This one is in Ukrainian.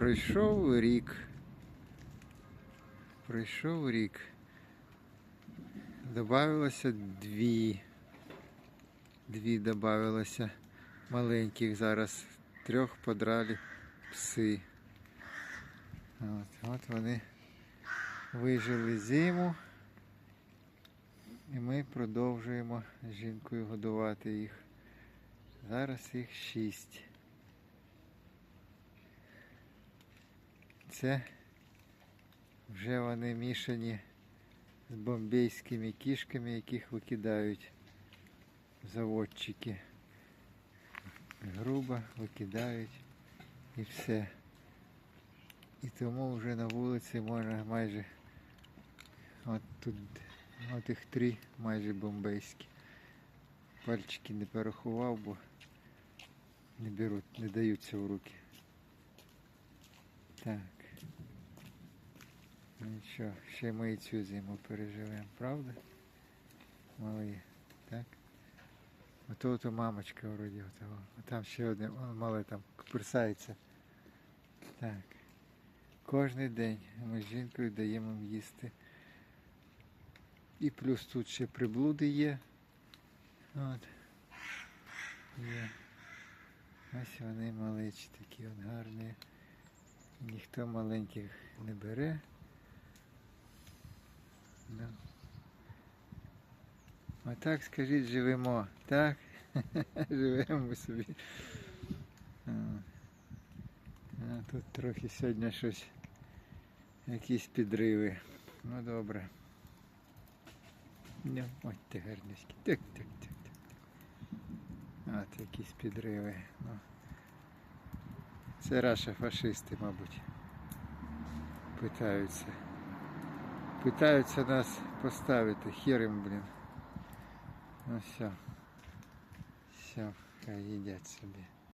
Пройшов рік. Пройшов рік. Добавилося дві. Дві добавилося маленьких зараз. Трьох подрали пси. От, от вони вижили зиму. І ми продовжуємо з жінкою годувати їх. Зараз їх шість. Це вже вони мішані з бомбейськими кішками, яких викидають заводчики. Грубо викидають і все. І тому вже на вулиці можна майже от тут от їх три майже бомбейські. Пальчики не порахував, бо не беруть, не даються в руки. Так. Ну Нічого, ще ми і цю зиму переживемо, правда? Мали, так? Ото ото мамочка вроді отого. А там ще одне, мале там купрсається. Так. Кожен день ми з жінкою даємо їм їсти. І плюс тут ще приблуди є. От. Є. Ось вони малечі такі от гарні. Ніхто маленьких не бере. Да. А так скажіть, живемо. Так? Живемо собі. А. Тут трохи сьогодні щось. Якісь підриви. Ну добре. Ну, ось ти гарненький. Так, так, так, так. От якісь підриви. Ну. Це раша фашисти, мабуть. Питаються. Питаються нас поставити. Хер їм, блін. Ну все. Все, хай їдять собі.